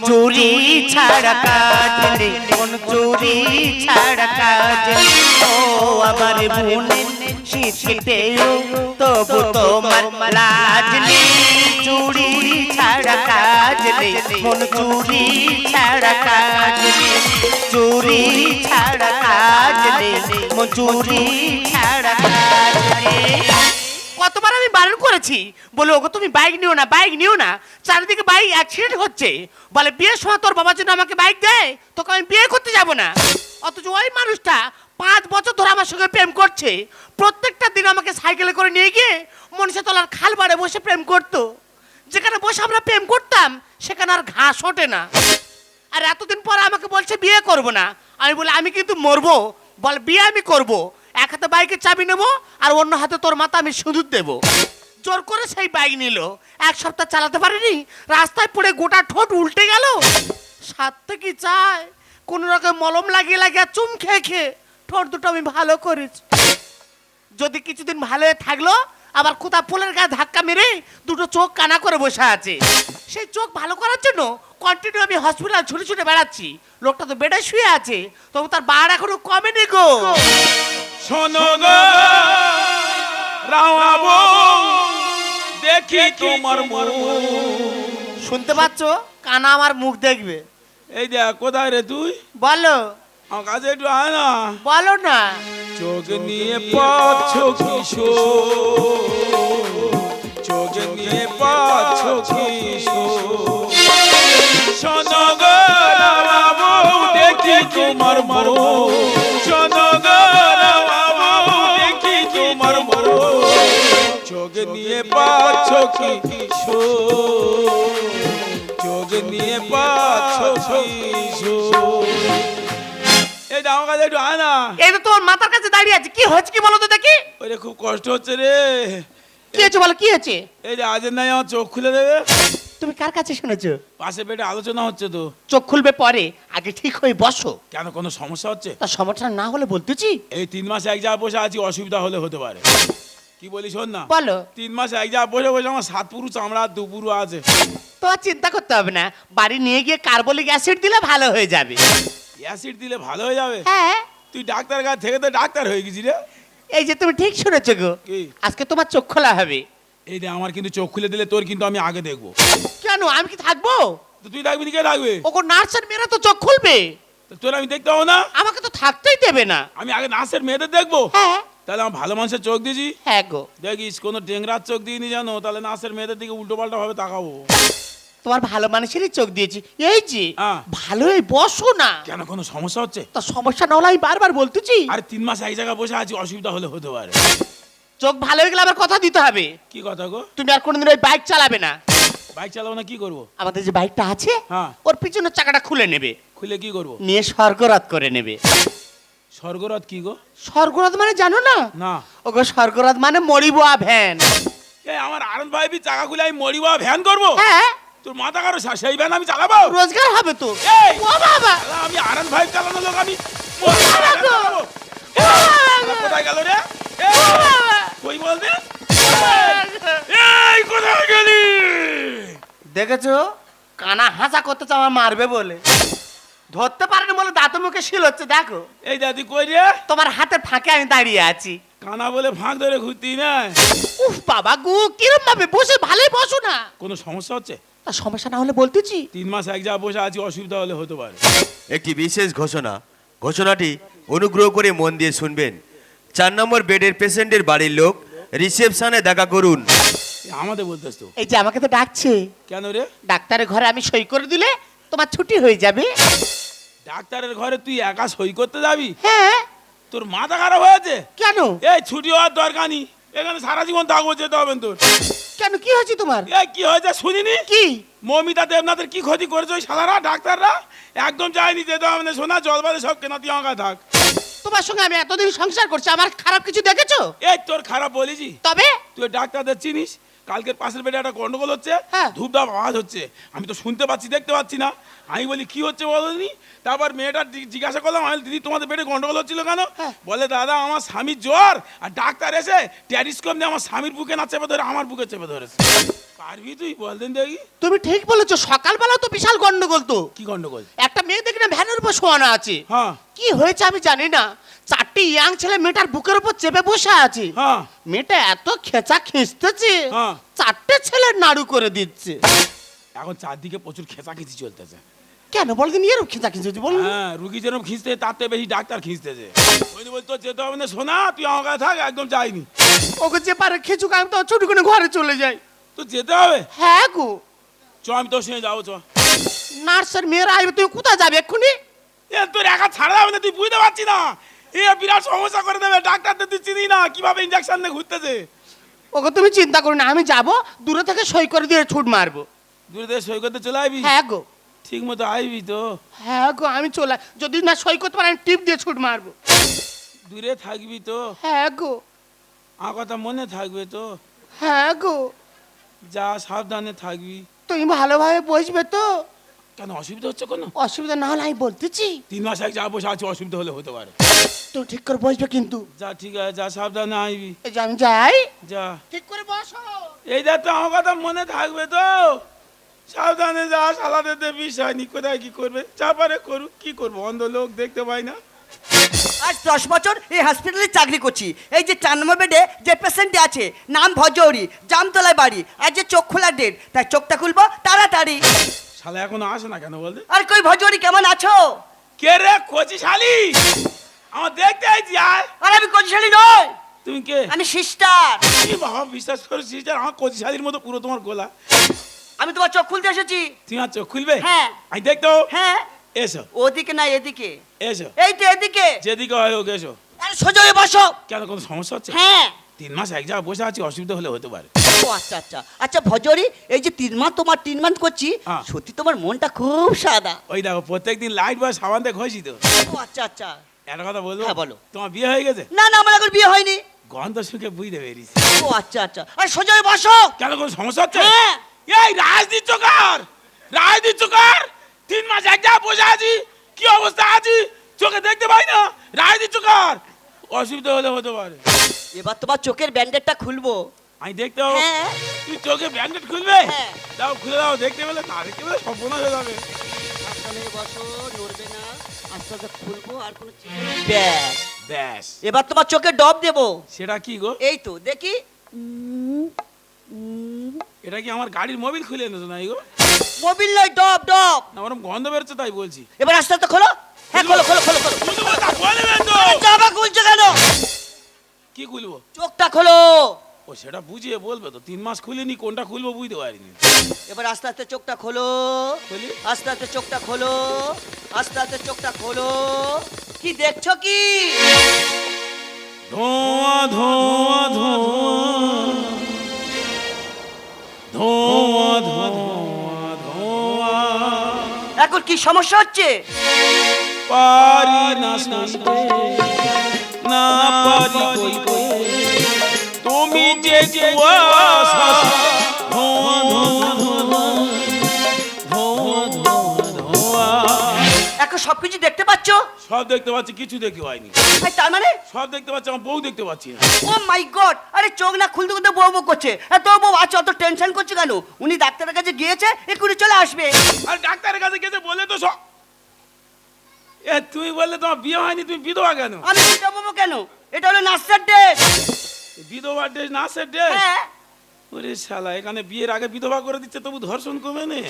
চুরি ছাড়া কাজ নেই কোন চুরি ছাড়া কাজ ও আমার মনে শীতেও তবু তোমার লাজ নেই চুরি ছাড়া কাজ নেই মন চুরি ছাড়া কাজ নেই চুরি ছাড়া কাজ নেই চুরি ছাড়া কাজ কতবার আমি বারণ করেছি? বলে, ওগো, তুমি বাইক নিও না বাইক নিও না। চারিদিকে বাইক অ্যাক্সিডেন্ট হচ্ছে। বলে, বিয়ের সময় তোর বাবার জন্য আমাকে বাইক দেয় তোকে আমি বিয়ে করতে যাব না। অথচ ওই মানুষটা পাঁচ বছর ধরে আমার সঙ্গে প্রেম করছে। প্রত্যেকটা দিন আমাকে সাইকেলে করে নিয়ে গিয়ে মনীষা তলার খাল বাড়ে বসে প্রেম করতো। যেখানে বসে আমরা প্রেম করতাম, সেখানে আর ঘাস ওঠে না। আর এতদিন পরে আমাকে বলছে, বিয়ে করব না। আমি বলি, আমি কিন্তু মরবো। বল, বিয়ে আমি করব। এক হাতে বাইকের চাবি নেব, আর অন্য হাতে তোর মাথা আমি সিঁদুর দেবো। জোর করে সেই বাইক নিল। এক সপ্তাহ চালাতে পারেনি, রাস্তায় পড়ে গোটা ঠোঁট উল্টে গেল। সাথে কি চায় কোন রকম মলম লাগিয়ে লাগিয়ে চুম খেয়ে খেয়ে ঠোঁট দুটো আমি ভালো করেছি। যদি কিছুদিন ভালো হয়ে থাকল, আবার কোথা পোলের গায়ে ধাক্কা মেরে দুটো চোখ কানা করে বসে আছে। সেই চোখ ভালো করার জন্য কন্টিনিউ আমি হসপিটাল ছুটে ছুটে বেড়াচ্ছি। লোকটা তো বেডে শুয়ে আছে, তবু তার বার এখনও কমেনি গো। শোনো গো রাওয়াবো দেখি তোমার শুনতে পাচ্ছ? কানা আমার মুখ দেখবে। এই দেখ কোথায় রে তুই? বলো। আমার কাছে একটু আয় না। বলো না। চোখ নিয়ে পাচ্ছ কিশোর চোখ নিয়ে পাচ্ছ কিশোর শোনো গো দেখি তোমার মরো চোখ নিয়ে পাচ্ছ কিশোর চোখ নিয়ে পাচ্ছ কিশোর এই আমার কাছে একটু আয় না এই তো তোমার মাথার কাছে দাঁড়িয়ে আছে। কি হয়েছে কি বলো তো দেখি। ওরে খুব কষ্ট হচ্ছে রে। কি হয়েছে বলো কি হয়েছে? এই যে আজের নাই আমার চোখ খুলে দেবে। তুমি কার কাছে শুনেছো? পাশে পেটে আলোচনা হচ্ছে তো। চোখ খুলবে পরে। আগে ঠিক হয়ে বসো। কেন কোনো সমস্যা হচ্ছে? তার সমস্যা না হলে বলতেছি। এই তিন মাস এক জায়গায় বসে আছি অসুবিধা হলে হতে পারে। কি বলি শোন না? বলো। তিন মাস এক জায়গায় বসে বসে আমার সাত পুরু চামড়া আর দু পুরু আছে। তো চিন্তা করতে হবে না। বাড়ি নিয়ে গিয়ে কার্বলিক অ্যাসিড দিলে ভালো হয়ে যাবে। অ্যাসিড দিলে ভালো হয়ে যাবে? হ্যাঁ। তুই ডাক্তার কাছ থেকে তো ডাক্তার হয়ে গেছি রে। এই যে তুমি ঠিক শুনেছো গো। কি? আজকে তোমার চোখ খোলা হবে। এই যে আমার কিন্তু চোখ খুলে দিলে তোর কিন্তু আমি আগে দেখব। কেন? আমি কি থাকব? তো তুই ডাকবি নি কে ডাকবে ওকে নার্সের মেয়েরা তো চোখ খুলবে। তো তোর আমি দেখতে হব না? আমাকে তো থাকতেই দেবে না। আমি আগে নার্সের মেয়েদের দেখব? হ্যাঁ। তাহলে আমার ভালো মানুষের চোখ দিয়েছি? হ্যাঁ গো। দেখিস কোনো টেংরার চোখ দিইনি জানো? তাহলে নাচের মেয়েদের দিকে উল্টো পাল্টা ভাবে তাকাবো। তোমার ভালো মানুষেরই চোখ দিয়েছি। এই যে হ্যাঁ। ভালোই বসো না। কেন কোনো সমস্যা হচ্ছে? তা সমস্যা না হলে আমি বারবার বলতেছি। আরে তিন মাস এক জায়গায় বসে আছি অসুবিধা হলে হতে পারে। চোখ ভালো হয়ে গেলে আবার কথা দিতে হবে। কি কথা গো? তুমি আর কোনোদিন ওই বাইক চালাবে না। বাইক চালাবো না কি করব? আমাদের যে বাইকটা আছে হ্যাঁ। ওর পিছনের চাকাটা খুলে নেবে। খুলে কি করব? নিয়ে স্বর্গরাত করে নেবে। স্বর্গরথ কি গো? স্বর্গরাত মানে জানো না? না। ওগো স্বর্গরাত মানে মরিবোয়া ভ্যান। এই আমার আনন্দ ভাই চাকা খুলে আমি মরিবা ভ্যান করব? হ্যাঁ। তোর মাথা কারও সেই ভ্যান আমি চালাবো? রোজগার হবে তো। এই! ও বাবা! আমি আনন্দ ভাই চালানো লোক আমি মরিবা! কোথায় গেল রে! কই বলতে? এই কোথায় গেলি? দেখেছ? কানা হাসা করতে চাও মারবে বলে। ধরতে পারেনি বলে দাঁত মুখে শিল হচ্ছে দেখো। এই দাদি কই রে? তোমার হাতে ফাঁকে আমি দাঁড়িয়ে আছি। কানা বলে ফাঁক ধরে ঘুরতি না? উফ বাবা গু কিরম ভাবে বসে ভালোই বসো না। কোনো সমস্যা হচ্ছে? তা সমস্যা না হলে বলতেছি তিন মাস এক জায়গায় বসে আছি অসুবিধা হলে হতে পারে। একটি বিশেষ ঘোষণা? ঘোষণাটি অনুগ্রহ করে মন দিয়ে শুনবেন। চার নম্বর বেডের পেশেন্টের বাড়ির লোক রিসেপশনে দেখা করুন। আমাদের বলতেছ তো এই যে আমাকে তো ডাকছে। কেন রে? ডাক্তারের ঘরে আমি সই করে দিলে তোমার ছুটি হয়ে যাবে। ডাক্তারের ঘরে তুই একা সই করতে যাবি? হ্যাঁ। তোর মাথা খারাপ হয়েছে? কেন? এই ছুটি হওয়ার দরকার নেই। এখানে সারা জীবন থাকব যেতে হবে তোর। কেন? কি হয়েছে তোমার? এই কি হয়েছে শুনিনি? কি? মমিতা দেবনাথের কি ক্ষতি করেছে ওই সালারা ডাক্তাররা? একদম যায়নি যেতে হবে না সোনা জল বাদে সব কেনা তুই আমার থাক। তোমার সঙ্গে আমি এতদিন সংসার করছি আমার খারাপ কিছু দেখেছ? এই তোর খারাপ বলেছি। তবে? তুই ডাক্তারদের চিনিস? কালকের পাশের বেডে একটা গন্ডগোল হচ্ছে হ্যাঁ। ধূপধাপ আওয়াজ হচ্ছে। আমি তো শুনতে পাচ্ছি দেখতে পাচ্ছি না। আমি বলি কি হচ্ছে বলনি তারপর মেয়েটা জিজ্ঞাসা করলাম আমি দিদি তোমাদের পেটে গন্ডগোল হচ্ছিল কেন? হ্যাঁ। বলে দাদা আমার স্বামীর জ্বর আর ডাক্তার এসে ট্যারিস্কোপ দিয়ে আমার স্বামীর বুকে না চেপে ধরে আমার বুকে চেপে ধরেছে। পারবি তুই? বলতেন দেখি। তুমি ঠিক বলেছ সকালবেলা তো বিশাল গন্ডগোল তো। কি গন্ডগোল? একটা মেয়ে দেখি না ভ্যানের উপর শোয়ানো আছে। হ্যাঁ। কি হয়েছে আমি জানি না। চারটি ইয়াং ছেলে মেয়েটার বুকের উপর চেপে বসে আছে। হ্যাঁ। মেয়েটা এত খেঁচা খিঁচতেছে হ্যাঁ। চারটে ছেলে নাড়ু করে দিচ্ছে। এখন চারদিকে প্রচুর খেঁচাখিচি চলতেছে। কেন? বলদিন এরকম খেঁচা খিঁচেছি বল। হ্যাঁ রুগী যেরকম খিঁচতে তার থেকে বেশি ডাক্তার খিঁচতেছে ওই বলছি, তোর যেতে হবে না শোনা তুই আমার কাছে থাক একদম যাইনি। ওকে যে পারে খিচুক আমি তো ছুটি করে ঘরে চলে যাই। তো যেতে হবে? হ্যাঁ গো। চ আমি তোর সঙ্গে যাব চ। নার্সের মেয়েরা আসবে তুমি কোথায় যাবে এক্ষুনি? এ তোর একা ছাড়া যাবে না তুই বুঝতে পারছি না। এ বিরাট সমস্যা করে দেবে ডাক্তারদের তুই চিনি না কীভাবে ইঞ্জেকশন দিয়ে ঘুরতেছে? ওকে তুমি চিন্তা করো না আমি যাব দূরে থেকে সই করে দিয়ে ছুট মারবো। দূরে থেকে সই করতে চলে আসবি হ্যাঁ গো। ঠিক মতো আসবি তো। হ্যাঁ গো আমি চলে যদি না সই করতে পারি আমি টিপ দিয়ে ছুট মারবো। দূরে থাকবি তো। হ্যাঁ গো। আমার কথা মনে থাকবে তো। হ্যাঁ গো। যা সাবধানে থাকবি। তুমি ভালোভাবে বসবে তো। কেন অসুবিধা হচ্ছে কোনো? অসুবিধা না হলে আমি বলতেছি। তিন মাস এক যা বসে আছে অসুবিধা হলে হতে পারে। তুমি ঠিক করে বসবে কিন্তু। যা ঠিক আছে যা সাবধানে আসবি এই যে আমি যাই। যা। ঠিক করে বসো। এই দেখ তো আমার কথা মনে থাকবে তো। সাবধানে যা সালাদের দে বিষয় নি কোথায় কি করবে? যা পারে করুক কি করব? অন্ধ লোক দেখতে পাই না। আজ দশ বছর এই হসপিটালে চাকরি করছি। এই যে চার নম্বর বেডে যে পেশেন্ট আছে নাম ভজৌরি জামতলায় বাড়ি আর যে চোখ খোলা ডেট তাই চোখটা খুলবো তাড়াতাড়ি। শালা এখনও আসে না কেন বলতে? আর কই ভজৌরি কেমন আছো? কে রে কচি শালি আমার দেখতে আইছি আর আর আমি কচিশালী নই। তুমি কে? আমি সিস্টার। কি বাবা বিশ্বাস করেছিস যে আমার কচি শালির মতো পুরো তোমার গোলা। আমি তোমার চোখ খুলতে এসেছি। তুমি আর চোখ খুলবে? হ্যাঁ। আমি দেখতো হ্যাঁ। এসো। ওদিকে না এদিকে। এসো। এই তো এদিকে। যেদিকে হয় হোক এসো। আরে সোজা হয়ে বসো। কেন কোনো সমস্যা হচ্ছে? হ্যাঁ। তিন মাস এক জায়গায় বসে আছি অসুবিধা হলে হতে পারে। ও আচ্ছা আচ্ছা। আচ্ছা ভজরি এই যে তিন মাস তোমার তিন মাস করছি হ্যাঁ। সত্যি তোমার মনটা খুব সাদা। ওই দেখো প্রত্যেকদিন লাইট বা সাবান দিয়ে ঘষি তো। ও আচ্ছা আচ্ছা। একটা কথা বলব? হ্যাঁ, বলো। তোমার বিয়ে হয়ে গেছে? না না আমার এখন বিয়ে হয়নি। গন্ধ শুকে বুঝতে পেরেছি। ও আচ্ছা আচ্ছা। আরে সোজা হয়ে বসো। কেন কোনো সমস্যা হচ্ছে? হ্যাঁ। এই রাজনীতি চোকার রাজনীতি চোকার তিন মাস এক জায়গায় বসে আছি কি অবস্থা আছি চোখে দেখতে পাই না রাজনীতি চোকার। অসুবিধা হলে হতে পারে। এবার তোমার চোখের ব্যান্ডেডটা খুলবো। আমি দেখতে পাবো। হ্যাঁ। তুই চোখে ব্যান্ডেড খুলবে? হ্যাঁ। দাও খুলে দাও দেখতে পেলে না দেখতে পেলে সম্পূর্ণ হয়ে যাবে। বসো নড়বে না। আস্তে আস্তে খুলবো আর কোনো ব্যাস। ব্যাস। এবার তোমার চোখে ডব দেবো। সেটা কি গো? এই তো দেখি। এটা কি আমার গাড়ির মোবিল খুলে এনেছো না গো? মোবিল নয় ডব ডব। না ওরকম গন্ধ বেরোচ্ছে তাই বলছি। এবার আস্তে আস্তে খোলো। হ্যাঁ খোলো খোলো খোলো খোলো। জামা খুলছো কেন? কি খুলবো? চোখটা খোলো। ও সেটা বুঝিয়ে বলবে তো। তিন মাস খুলিনি কোনটা খুলবো বুঝতে পারিনি। এবার আস্তে আস্তে চোখটা খোলো। খুলি? আস্তে আস্তে চোখটা খোলো। আস্তে আস্তে চোখটা খোলো। কি দেখছ কি? ধোঁয়া ধোঁয়া ধোঁয়া। এখন কি সমস্যা হচ্ছে? পারি না শুনতে না পারি কইতে তুমি যে কুয়াশা সবকিছু দেখতে সব দেখতে পাচ্ছি কিছু দেখতে পাইনি। আর তার মানে? সব দেখতে পাচ্ছি আমার বউ দেখতে পাচ্ছি না। Oh my God! আরে চোখ না খুলতে খুলতে বউ বউ করছে। আর তোর বউ আছে অত টেনশন করছে কেন? উনি ডাক্তারের কাছে গিয়েছে এক্ষুনি চলে আসবে। আর ডাক্তারের কাছে গেছে বলে তো সব। এ তুমি বললে তোমার বিয়ে হয়নি তুমি বিধবা কেন? আমি পাবো কেন? এটা হলো নার্সের ডেট বিধবা ড্রেস না সে ড্রেস? হ্যাঁ। ওরে শালা এখানে বিয়ের আগে বিধবা করে দিচ্ছে তবু ধর্ষণ কমে নে।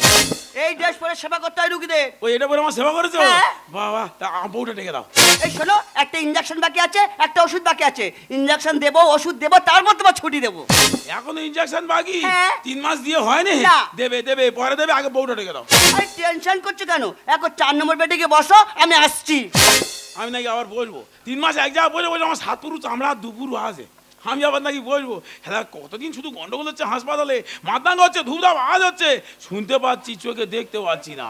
এই ড্রেস পরে সেবা করতে হয় রুগীদের। ওই এটা বলে আমার সেবা করেছ? হ্যাঁ। বাবা তা বউটা ডেকে দাও। এই শোনো একটা ইঞ্জেকশন বাকি আছে একটা ওষুধ বাকি আছে। ইঞ্জেকশন দেবো ওষুধ দেবো তার মধ্যে তোমার ছুটি দেবো। এখনও ইনজেকশন বাকি? হ্যাঁ। তিন মাস দিয়ে হয়নি না। দেবে দেবে পরে দেবে আগে বউটা ডেকে দাও। আরে টেনশন করছ কেন? এখন চার নম্বর বেডে গিয়ে বসো আমি আসছি। আমি নাকি আবার বলব তিন মাস এক জায়গায় বলে বলে আমার সাত পুরু চামড়া দুপুরু আছে। আমি আবার নাকি বসবো হ্যাঁ কতদিন শুধু গন্ডগোল হচ্ছে হাসপাতালে? মাতাঙ্গ হচ্ছে ধূপধাপ আওয়াজ হচ্ছে। শুনতে পাচ্ছি, চোখে দেখতে পাচ্ছি না।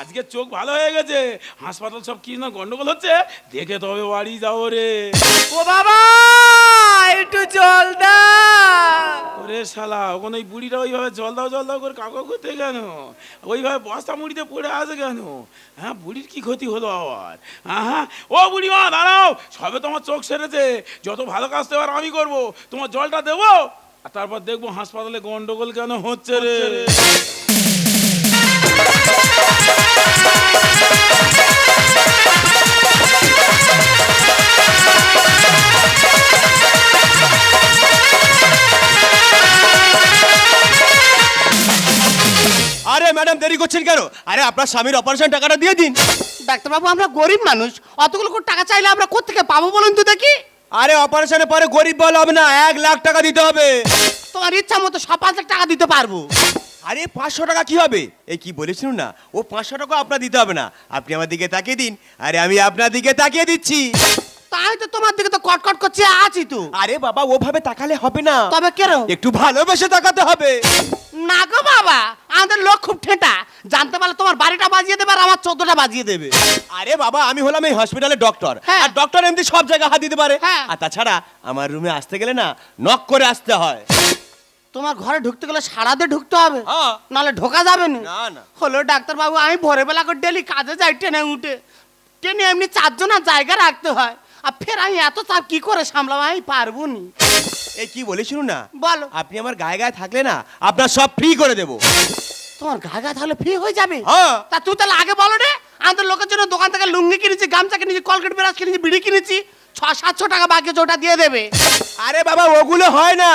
আজকে চোখ ভালো হয়ে গেছে। হাসপাতাল সব কি না গন্ডগোল হচ্ছে? দেখে তবে বাড়ি যাও রে। ও বাবা, একটু জল দা শালা, ওখানে ওই বুড়িটা ওইভাবে জল দাও জল দাও করে কাকা করতে কেন? ওইভাবে বস্তা মুড়িতে পড়ে আছে কেন? হ্যাঁ বুড়ির কি ক্ষতি হলো আবার? হ্যাঁ ও বুড়ি মা, দাঁড়াও, সবে তোমার চোখ সেরেছে, যত ভালো কাজ এবার আমি করব, তোমার জলটা দেবো? আর তারপর দেখব হাসপাতালে গন্ডগোল কেন হচ্ছে রে। আরে ম্যাডাম দেরি করছেন কেন? আরে আপনার স্বামীর অপারেশন টাকাটা দিয়ে দিন। ডাক্তারবাবু আমরা গরিব মানুষ। অতগুলো করে টাকা চাইলে আমরা কোথেকে পাবো বলুন তো দেখি? আরে অপারেশনের পরে গরিব বল হবে না এক লাখ টাকা দিতে হবে। তোমার ইচ্ছা মতো সব পাঁচ লাখ টাকা দিতে পারব। আরে পাঁচশো টাকা কি হবে? এই কি বলেছিলেন না ও পাঁচশো টাকা আপনার দিতে হবে না। আপনি আমার দিকে তাকিয়ে দিন। আরে আমি আপনার দিকে তাকিয়ে দিচ্ছি। তাই তো তোমার দিকে তো কটকট করছে আছি তো। আরে বাবা ওভাবে তাকালে হবে না। তবে কেন? একটু ভালোবেসে তাকাতে হবে। না গো বাবা আমাদের লোক খুব ঠেটা। জানতে পারলে তোমার বাড়িটা বাজিয়ে দেবে আর আমার চোদ্দটা বাজিয়ে দেবে। আরে বাবা আমি হলাম এই হসপিটালের ডক্টর হ্যাঁ। আর ডক্টর এমনি সব জায়গায় হাত দিতে পারে। হ্যাঁ। আর তাছাড়া আমার রুমে আসতে গেলে না নক করে আসতে হয়। তোমার ঘরে ঢুকতে গেলে সারাতে ঢুকতে হবে। হ্যাঁ। নাহলে ঢোকা যাবে না। না, না। হলো ডাক্তারবাবু আমি ভোরবেলা করে ডেলি কাজে যাই ট্রেনে উঠে। ট্রেনে এমনি চারজন জায়গা রাখতে হয়। আর ফের আমি এত চাপ কি করে সামলাবো? আমি পারব নি। এই কি বলে শুনুন না? বলো। আপনি আমার গায়ে গায়ে থাকলে না আপনার সব ফ্রি করে দেবো। তোমার গা গা তাহলে ফ্রি হয়ে যাবে? হ্যাঁ। তা তুই তাহলে আগে বলো রে আমাদের লোকের জন্য দোকান থেকে লুঙ্গি কিনেছি গামছা কিনেছি কলগেট ব্রাশ কিনেছি বিড়ি কিনেছি। ছ সাতশো টাকা বাকি ওটা দিয়ে দেবে। আরে বাবা ওগুলো হয় না।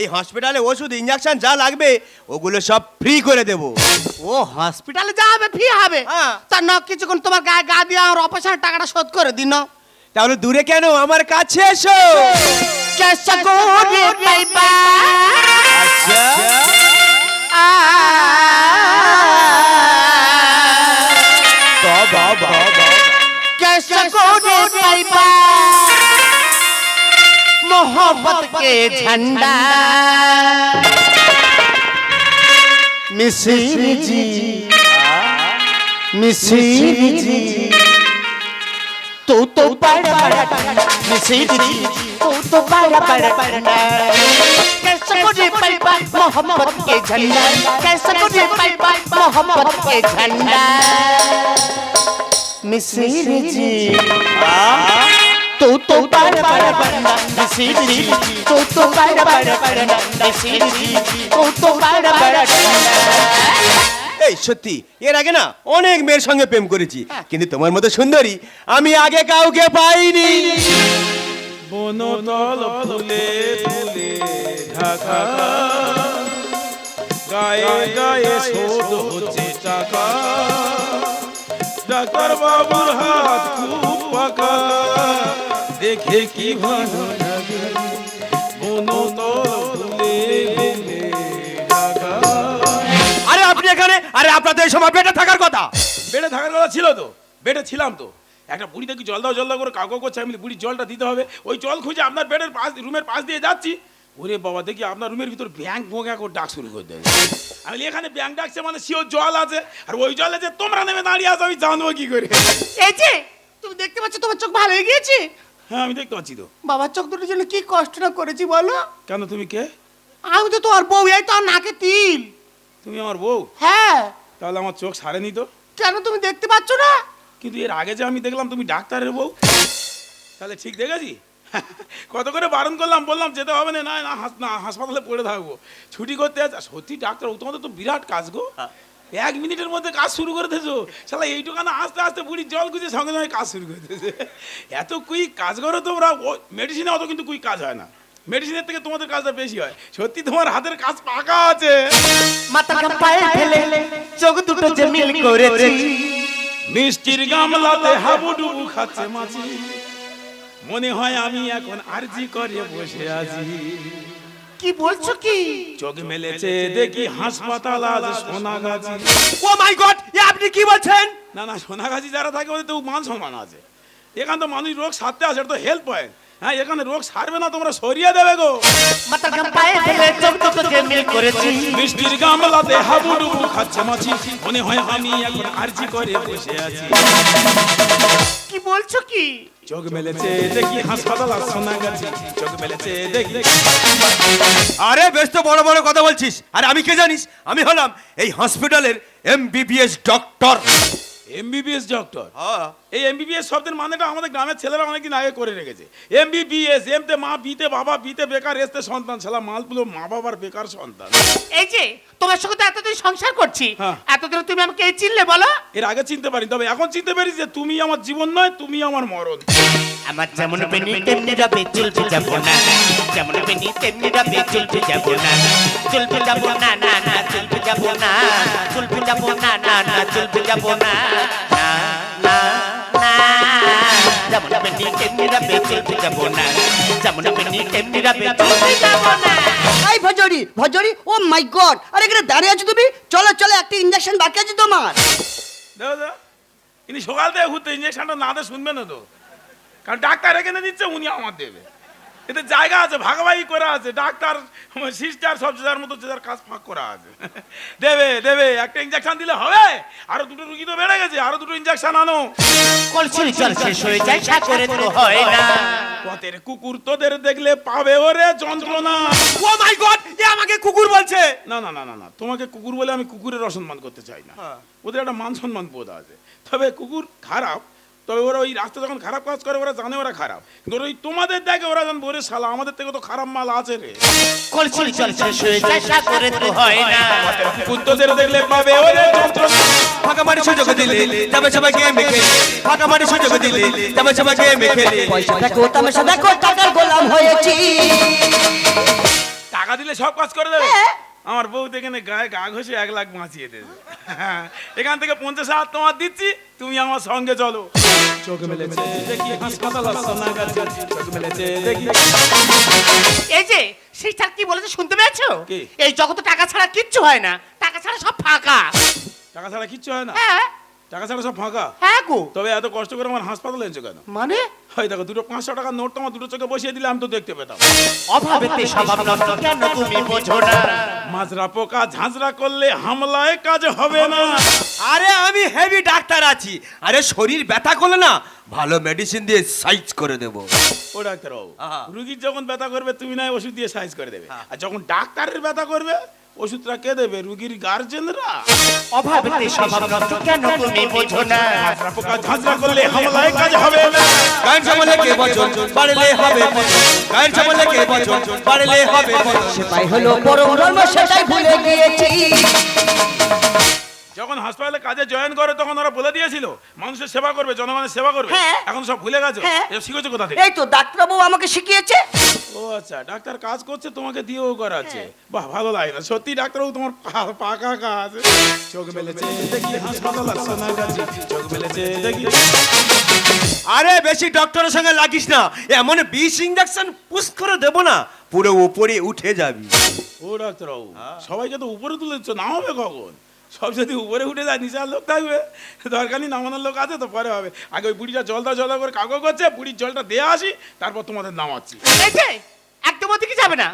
এই হসপিটালে ওষুধ ইঞ্জেকশন যা লাগবে ওগুলো সব ফ্রি করে দেবো। ও হসপিটালে যা হবে ফ্রি হবে। হ্যাঁ। তা ন কিছুক্ষণ তোমার গায়ে গা দিয়ে আমার অপারেশনের টাকাটা শোধ করে দিন তাহলে দূরে কেন আমার কাছে এসো कैसा गोरे पाइपा कैसा गोरे पाइपा मोहब्बत के झंडा मिसिर जी मिसिर जी तू तो बड़ा बड़ा मिसिर जी तू तो बड़ा बड़ा कैसे मुझे पाइपा मोहब्बत के झंडा कैसे मुझे पाइपा मोहब्बत के झंडा मिसिर जी तू तो बड़ा बड़ा बड़ा मिसिर जी तू तो बड़ा बड़ा बड़ा मिसिर जी तू तो बड़ा बड़ा এই সত্যি এর আগে না অনেক মেয়ের সঙ্গে প্রেম করেছি কিন্তু তোমার মতো সুন্দরী আমি আগে কাউকে পাইনি। বনতল ফুলে ফুলে ঢাকা। গায়ে গায়ে শোধ হচ্ছে টাকা ডাক্তার বাবুর হাত খুব পাকা। দেখে কি ভালো লাগে। বনতল আপনি এখানে? আরে আপনাদের এই সময় বেঁটে থাকার কথা। বেডে থাকার কথা ছিল তো। বেডে ছিলাম তো। একটা বুড়ি দেখি জল দাও জল দাও করে কাকু করছে। আমি বুড়ি জলটা দিতে হবে। ওই জল খুঁজে আপনার বেডের পাশ রুমের পাশ দিয়ে যাচ্ছি। ওরে বাবা দেখি আপনার রুমের ভিতর ব্যাংক বোঁকা করে ডাক শুরু করে দেবে আমি এখানে ব্যাংক ডাকছে মানে শিওর জল আছে। আর ওই জলে যে তোমরা নেমে দাঁড়িয়ে আছো আমি জানব কি করে? এই যে তুমি দেখতে পাচ্ছ তোমার চোখ ভালো হয়ে গিয়েছে? হ্যাঁ আমি দেখতে পাচ্ছি তো। বাবার চোখ দুটোর জন্য কি কষ্টটা করেছি বলো? কেন তুমি কে? আমি তো তোমার বউ এই তো আমার নাকে তিল। তুমি আমার বউ? হ্যাঁ। তাহলে আমার চোখ সারেনি তো? কেন তুমি দেখতে পাচ্ছ না? কিন্তু এর আগে যে আমি দেখলাম তুমি ডাক্তারের বউ তাহলে ঠিক দেখেছি? কত করে বারণ করলাম বললাম যেতে হবে না না না হাস- না হাসপাতালে পড়ে থাকব। ছুটি করতে সত্যি ডাক্তার ও তোমাদের তো বিরাট কাজ গো। এক মিনিটের মধ্যে কাজ শুরু করে দিয়েছ। শালা এইটুকানা আস্তে আস্তে বুড়ি জল গুজে সঙ্গে সঙ্গে কাজ শুরু করে দিয়েছে। এত কুইক কাজ করো তোমরা মেডিসিনে অত কিন্তু কুইক কাজ হয় না। মেডিসিনের থেকে তোমাদের কাজটা বেশি হয়। সত্যি তোমার হাতের কাজ পাকা আছে। মাথা পায়ে ফেলে চোখ দুটো যে মিল করেছি। মিষ্টির গামলাতে হাবুডুবু খাচ্ছে মাছি। মনে হয় আমি এখন আরজি করে বসে আছি। কি বলছো কি? চোখ মেলেছে দেখি হাসপাতাল আজ সোনাগাছি। ও মাই গড এ আপনি কি বলছেন? না না সোনাগাছি যারা থাকে ওদের তো মান সম্মান আছে। এখান তো মানুষ রোগ আসে এটা তো হেল্প পয়েন্ট হ্যাঁ এখানে রোগ সারবে না তোমরা সরিয়ে দেবে গো। মাথার ঘাম পায়ে ফেলে চোখ দুটোকে মিল করেছি। বৃষ্টির গামলাতে হাবুডুবু খাচ্ছে মাছি। মনে হয় আমি এখন আরজি করে বসে আছি। কি বলছো কি? চোখ মেলেছে দেখি হাসপাতাল আর সোনা গেছে চোখ মেলেছে দেখি। আরে বেশ তো বড় বড় কথা বলছিস। আর আমি কে জানিস? আমি হলাম এই হসপিটালের এমবিবিএস ডক্টর। এমবিবিএস ডক্টর হ্যাঁ। এই এমবিবিএস শব্দের মানেটা আমাদের গ্রামের ছেলেরা অনেকদিন আগে করে রেখেছে। এমবিবিএস এমতে মা বিতে বাবা বিতে বেকার এসতে সন্তান ছেলা মালগুলো মা বাবার বেকার সন্তান। এই যে তোমার সঙ্গে তো এতদিন সংসার করছি। হ্যাঁ। এতদিন তুমি আমাকে এই চিনলে বলো। এর আগে চিনতে পারি তবে এখন চিনতে পারি যে তুমি আমার জীবন নয় তুমি আমার মরণ। আমার যেমন বেনি তেমনি রবে চুলতে যাব না। যেমন বেনি তেমনি রবে চুলতে যাব না। চুলতে যাব না না না চুলতে যাব না চুলতে যাব না না না যাব না না না না যেমন বেনি তেমনি রবে চুলতে যাব না যেমন বেনি তেমনি রবে চুলতে যাব না এই ভজরি ভজরি ও মাই গড আরে এখানে দাঁড়িয়ে আছো তুমি? চলো চলো একটা ইঞ্জেকশন বাকি আছে তোমার। ইনি সকাল থেকে ঘুরতে না দিয়ে শুনবে না তো। কারণ ডাক্তার এখানে দিচ্ছে উনি আমার দেবে। এতে জায়গা আছে ভাগাভাগি করা আছে ডাক্তার সিস্টার সব যার মতো যে যার কাজ ফাঁক করা আছে। দেবে দেবে একটা ইঞ্জেকশন দিলে হবে। আরও দুটো রুগী তো বেড়ে গেছে আরও দুটো ইঞ্জেকশন আনো। কলসির জল শেষ হয়ে যায় সাগরে তো হয় না। পথের কুকুর তোদের দেখলে পাবে ওরে যন্ত্রণা। ও মাই গড এ আমাকে কুকুর বলছে। না না না না না তোমাকে কুকুর বলে আমি কুকুরের অসম্মান করতে চাই না। ওদের একটা মান সম্মান বোধ আছে। তবে কুকুর খারাপ তবে ওরা ওই রাস্তা যখন খারাপ কাজ করে ওরা জানে ওরা খারাপ। কিন্তু ওই তোমাদের দেখে ওরা জানব ওরে শালা আমাদের থেকে তো খারাপ মাল আছে রে। কলসির জল শেষ হয়ে যায় সাগরে তো হয় না। কুকুর তোদের দেখলে পাবে ওরে যন্ত্রণা ফাঁকা মারি সুযোগ দিলে তবে সবাই গেমে খেলে। ফাঁকা মারি সুযোগ দিলে তবে সবাই গেমে খেলে। পয়সা দেখো তামাশা দেখো টাকার গোলাম হয়েছি। টাকা দিলে সব কাজ করে দেবে? হ্যাঁ। আমার বউ এখানে গায়ে গা ঘষে এক লাখ বাঁচিয়ে দেবে। এখান থেকে পঞ্চাশ হাজার তোমার দিচ্ছি তুমি আমার সঙ্গে চলো। এই যে সেই স্যার কি বলেছে শুনতে পেয়েছ? কি? এই জগতে টাকা ছাড়া কিচ্ছু হয় না টাকা ছাড়া সব ফাঁকা। টাকা ছাড়া কিচ্ছু হয় না? হ্যাঁ। টাকা ছাড়া সব ফাঁকা। হ্যাঁ গো। তবে এত কষ্ট করে আমার হাসপাতালে এনেছো কেন? মানে? হয় দেখো দুটো পাঁচশো টাকার নোট তোমার দুটো চোখে বসিয়ে দিলে আমি তো দেখতে পেতাম। অভাবেতে স্বভাব নষ্ট কেন তুমি বোঝো না? মাজরা পোকা ঝাঁঝরা করলে হামলায় কাজ হবে না। আরে আমি হেভি ডাক্তার আছি। আরে শরীর ব্যথা করলে না ভালো মেডিসিন দিয়ে সাইজ করে দেবো। ও ডাক্তারবাবু। রুগীর যখন ব্যথা করবে তুমি নয় ওষুধ দিয়ে সাইজ করে দেবে। আর যখন ডাক্তারের ব্যথা করবে ওষুধটা কে দেবে রুগীর গার্জেনরা? নষ্ট কেন তুমি বোঝো না। পোকা ঝাঁঝরা করলে হামলায় কাজ হবে না। গায়ের সামনে কে বচন বাড়লে হবে গায়ের কে বচন। বাড়লে হবে সেটাই হলো পরম ধর্ম সেটাই ভুলে গিয়েছি। যখন হাসপাতালে কাজে জয়েন করে তখন ওরা বলে দিয়েছিল মানুষের সেবা করবে জনগণের সেবা করবে। হ্যাঁ। এখন সব ভুলে গেছো? হ্যাঁ। এসব শিখেছো কোথা থেকে? এই তো ডাক্তারবাবু আমাকে শিখিয়েছে। ও আচ্ছা ডাক্তার কাজ করছে তোমাকে দিয়েও করাচ্ছে। বাহ ভালো লাগে না। সত্যি ডাক্তারবাবু তোমার পা- পাকা কাজ চোখ মেলেছে দেখি হাসপাতাল আর সোনার চোখ মেলেছে দেখি। আরে বেশি ডক্টরের সঙ্গে লাগিস না। এমন বিষ ইঞ্জেকশন পুশ করে দেবো না। পুরো উপরে উঠে যাবি। ও ডাক্তারবাবু সবাইকে তো উপরে তুলে দিচ্ছ না হবে কখন? সব যদি উপরে উঠে যায় নিচে আর লোক থাকবে। দরকার নেই নামানোর লোক আছে তো পরে হবে। আগে ওই বুড়িটা জলটা জলদা করে কাগজ করছে বুড়ির জলটা দেয়া আসি তারপর তোমাদের নামাচ্ছি। একদম ওদিকে যাবে না।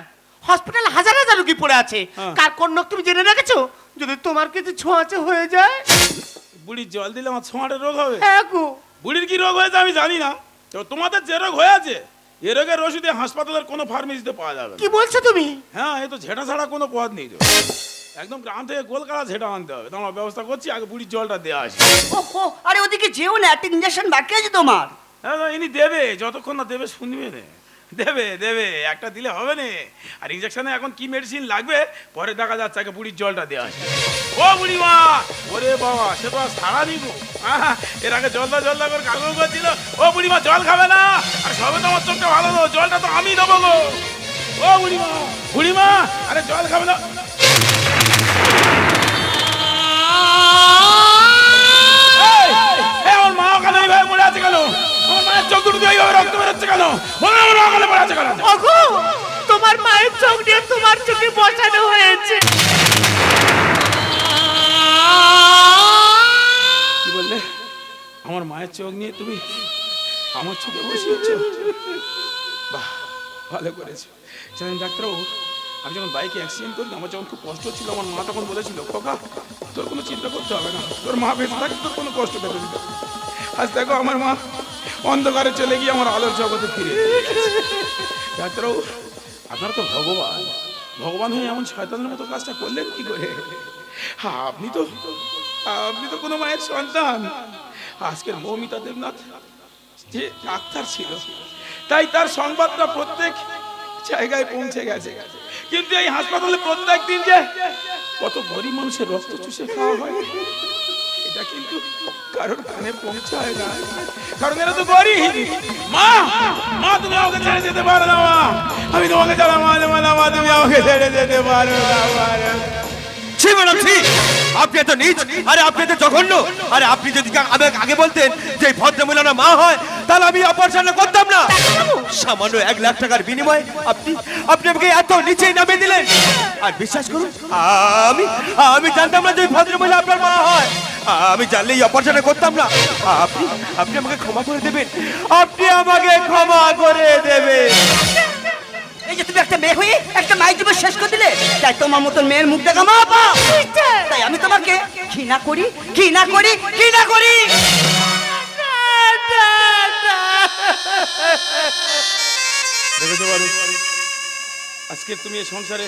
হসপিটাল হাজার হাজার রুগী পড়ে আছে। হ্যাঁ। কার কোন নখ তুমি জেনে রেখেছো? যদি তোমার কিছু ছোঁয়াচে হয়ে যায়। বুড়ির জল দিলে আমার ছোঁয়াটের রোগ হবে? হ্যাঁ বুড়ির কি রোগ হয়েছে আমি জানি না। তো তোমাদের যে রোগ হয়ে আছে এ রোগের ওষুধে হাসপাতালের কোনো ফার্মেসিতে পাওয়া যাবে কি বলছো তুমি? হ্যাঁ এই তো ঝেঁটা ছাড়া কোনো পথ নেই তো। একদম গ্রাম থেকে কলকাতা ঝেঁটা আনতে হবে। তোমার ব্যবস্থা করছি আগে বুড়ির জলটা দেওয়া আসি। ওহো আরে ওদিকে যেও না একটা ইঞ্জেকশন বাকি আছে তোমার। হ্যাঁ না, ইনি দেবে যতক্ষণ না দেবে শুনবে না। দেবে দেবে একটা দিলে হবে না। আর ইঞ্জেকশনে এখন কি মেডিসিন লাগবে পরে দেখা যাচ্ছে আগে বুড়ির জলটা দেওয়া আসে। ও বুড়ি মা ওরে বাবা সে তো আর সারা আহা, এর আগে জলদা জলদা করে কাগজ করছিল। ও বুড়ি মা জল খাবে না? আর সবে তো আমার চোখটা ভালো তো জলটা তো আমি দেবো গো। ও বুড়ি মা বুড়ি মা আরে জল খাবে না। আমার মা ওখানে এইভাবে পড়ে আছে কেন? আমার মায়ের চোখ দুটো দিয়ে এইভাবে রক্ত বেরোচ্ছে কেন? বলো আমার মা ওখানে পড়ে আছে কেন? ওগো তোমার মায়ের চোখ দিয়ে তোমার চোখে বসানো হয়েছে। কি বললে? আমার মায়ের চোখ নিয়ে তুমি আমার চোখে বসিয়েছ? বাহ ভালো করেছ। জানেন ডাক্তারবাবু আমি যখন বাইকে অ্যাক্সিডেন্ট করি, আমার যখন খুব কষ্ট ছিল, আমার মা তখন বলেছিল, খোকা, তোর কোনো চিন্তা করতে হবে না। তোর মা বেঁচে থাকে তোর কোনো কষ্ট পেতে দিতে। আজ দেখো আমার মা অন্ধকারে চলে গিয়ে আমার আলোর জগতে ফিরে ডাক্তারবাবু, আপনার তো ভগবান। ভগবান হয়ে এমন শয়তানের মতো কাজটা করলেন কি করে? হ্যাঁ আপনি তো আপনি তো কোনো মায়ের সন্তান। আজকের মৌমিতা দেবনাথ যে ডাক্তার ছিল, তাই তার সংবাদটা প্রত্যেক জায়গায় পৌঁছে গেছে গেছে। কিন্তু এই হাসপাতালে প্রত্যেক দিন যে কত গরিব মানুষের রক্ত চুষে খাওয়া হয়, এটা কিন্তু কারোর কানে পৌঁছায় না। কারণ এরা তো গরিব। মা মা, তুমি আমাকে ছেড়ে যেতে পারো না, মা। আমি তোমাকে ছাড়া মা তুমি আমাকে ছেড়ে যেতে পারো না, মা। ম্যাডাম আপনি এত নিচ? আরে, আপনি এত জঘন্য? আরে, আপনি যদি আগে বলতেন যে এই ভদ্রমহিলা মা হয়, তাহলে আমি অপারেশন করতাম না। সামান্য এক লাখ টাকার বিনিময়ে আপনি আপনি আমাকে এত নিচে নামিয়ে দিলেন। আর বিশ্বাস করুন, আমি আমি জানতাম না যে ভদ্রমহিলা আপনার মা হয়। আমি জানলে এই অপারেশন করতাম না। আপনি আপনি আমাকে ক্ষমা করে দেবেন। আপনি আমাকে ক্ষমা করে দেবেন। এই যে তুমি একটা মেয়ে হয়ে একটা মায়ের জীবন শেষ করে দিলে, তাই তোমার মতন মেয়ের মুখ দেখা মা তাই আমি তোমাকে ঘৃণা করি ঘৃণা করি ঘৃণা করি। আজকে তুমি এই সংসারে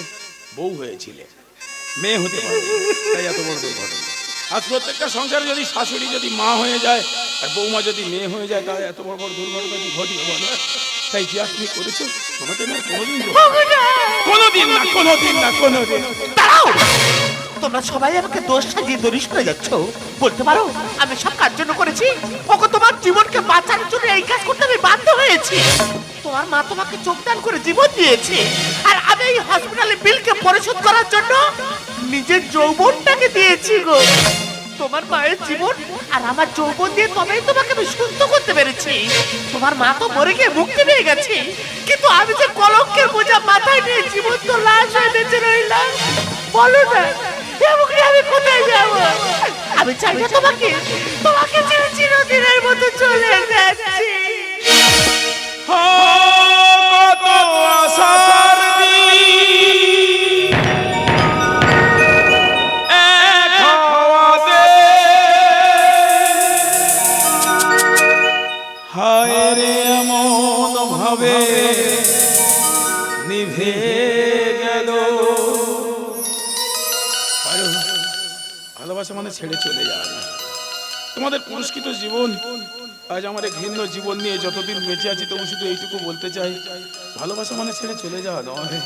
বউ হয়েছিলে, মেয়ে হতে পারো এত বড় দুর্ঘটনা। আজ প্রত্যেকটা সংসারে যদি শাশুড়ি যদি মা হয়ে যায়, আর বৌমা যদি মেয়ে হয়ে যায়, তাহলে এত বড় বড় দুর্ঘটনা কি ঘটিয়ে বলো? তাই আর তুমি করেছ তোমাকে না। কোনোদিন কোনোদিন না কোনোদিন না কোনোদিন। দাঁড়াও! তোমরা সবাই আমাকে দোষ সাজিয়ে দরিস করে যাচ্ছ। বলতে পারো আমি সব কাজ জন্য করেছি। ওকে তোমার জীবনকে বাঁচানোর জন্য এই কাজ করতে আমি বাধ্য হয়েছি। তোমার মা তোমাকে যোগদান করে জীবন দিয়েছে। আর আমি এই হসপিটালে বিলকে পরিশোধ করার জন্য নিজের যৌবনটাকে দিয়েছি গো। তোমার মায়ের জীবন? আর আমার যৌবন দিয়ে তবেই তোমাকে আমি সুস্থ করতে পেরেছি। তোমার মা তো মরে গিয়ে মুক্তি পেয়ে গেছে। কিন্তু আমি যে কলঙ্কের বোঝা মাথায় নিয়ে জীবন তো লাশ হয়ে বেঁচে রইলাম, বলো না আমি কোথায় যাব? আমি চাই না তোমাকে তোমাকে চিরদিনের মতো চলে যাচ্ছি। কত আশার মানে ছেড়ে চলে যাওয়া না। তোমাদের পুরস্কৃত জীবন, আজ আমার ঘৃণ্য জীবন নিয়ে যতদিন বেঁচে আছি, তবু শুধু এইটুকু বলতে চাই, ভালোবাসা মানে ছেড়ে চলে যাওয়া নয়।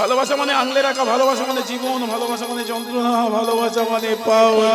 ভালোবাসা মানে আঙলে রাখা, ভালোবাসা মানে জীবন, ভালোবাসা মানে যন্ত্রণা, ভালোবাসা মানে পাওয়া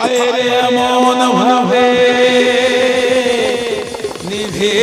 হায় রে এমন ভাবে নিভে